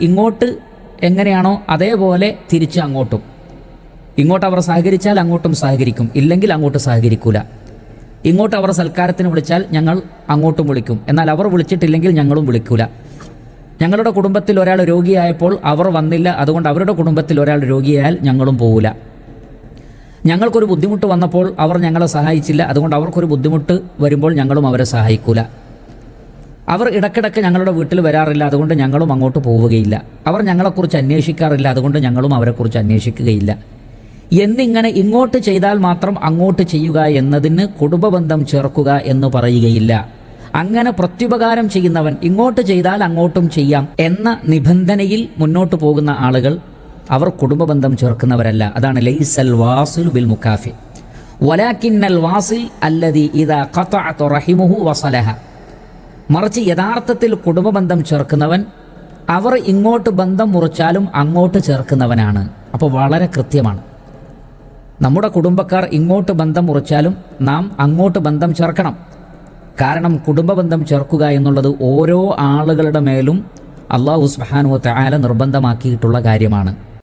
ഇങ്ങോട്ട് എങ്ങനെയാണോ അതേപോലെ തിരിച്ച് അങ്ങോട്ടും. ഇങ്ങോട്ട് അവർ സഹകരിച്ചാൽ അങ്ങോട്ടും സഹകരിക്കും. ഇല്ലെങ്കിൽ അങ്ങോട്ട് സഹകരിക്കൂല. ഇങ്ങോട്ട് അവർ സൽക്കാരത്തിന് വിളിച്ചാൽ ഞങ്ങൾ അങ്ങോട്ടും വിളിക്കും. എന്നാൽ അവർ വിളിച്ചിട്ടില്ലെങ്കിൽ ഞങ്ങളും വിളിക്കൂല. ഞങ്ങളുടെ കുടുംബത്തിൽ ഒരാൾ രോഗിയായപ്പോൾ അവർ വന്നില്ല. അതുകൊണ്ട് അവരുടെ കുടുംബത്തിൽ ഒരാൾ രോഗിയായാൽ ഞങ്ങളും പോവില്ല ഞങ്ങൾക്കൊരു ബുദ്ധിമുട്ട് വന്നപ്പോൾ അവർ ഞങ്ങളെ സഹായിച്ചില്ല. അതുകൊണ്ട് അവർക്കൊരു ബുദ്ധിമുട്ട് വരുമ്പോൾ ഞങ്ങളും അവരെ സഹായിക്കൂല. അവർ ഇടക്കിടക്ക് ഞങ്ങളുടെ വീട്ടിൽ വരാറില്ല അതുകൊണ്ട് ഞങ്ങളും അങ്ങോട്ട് പോവുകയില്ല. അവർ ഞങ്ങളെക്കുറിച്ച് അന്വേഷിക്കാറില്ല അതുകൊണ്ട് ഞങ്ങളും അവരെക്കുറിച്ച് അന്വേഷിക്കുകയില്ല. എന്നിങ്ങനെ ഇങ്ങോട്ട് ചെയ്താൽ മാത്രം അങ്ങോട്ട് ചെയ്യുക എന്നതിന് കുടുംബബന്ധം ചേർക്കുക എന്ന് പറയുകയില്ല. അങ്ങനെ പ്രത്യുപകാരം ചെയ്യുന്നവൻ ഇങ്ങോട്ട് ചെയ്താൽ അങ്ങോട്ടും ചെയ്യാം എന്ന നിബന്ധനയിൽ മുന്നോട്ട് പോകുന്ന ആളുകൾ അവർ കുടുംബബന്ധം ചേർക്കുന്നവരല്ല. അതാണ് ലൈസൽ വാസുൽ ബിൽ മുക്കാഫി. വലാക്കിന്നൽ വാസിൽ അല്ലതി ഇതാ റഹിമുഹു വസലഹ. മറിച്ച് യഥാർത്ഥത്തിൽ കുടുംബബന്ധം ചേർക്കുന്നവൻ അവർ ഇങ്ങോട്ട് ബന്ധം മുറിച്ചാലും അങ്ങോട്ട് ചേർക്കുന്നവനാണ്. അപ്പോൾ വളരെ കൃത്യമാണ്. നമ്മുടെ കുടുംബക്കാർ ഇങ്ങോട്ട് ബന്ധം മുറിച്ചാലും നാം അങ്ങോട്ട് ബന്ധം ചേർക്കണം. കാരണം കുടുംബബന്ധം ചേർക്കുക എന്നുള്ളത് ഓരോ ആളുകളുടെ മേലും അള്ളാഹു സുബ്ഹാനഹു ആല നിർബന്ധമാക്കിയിട്ടുള്ള കാര്യമാണ്.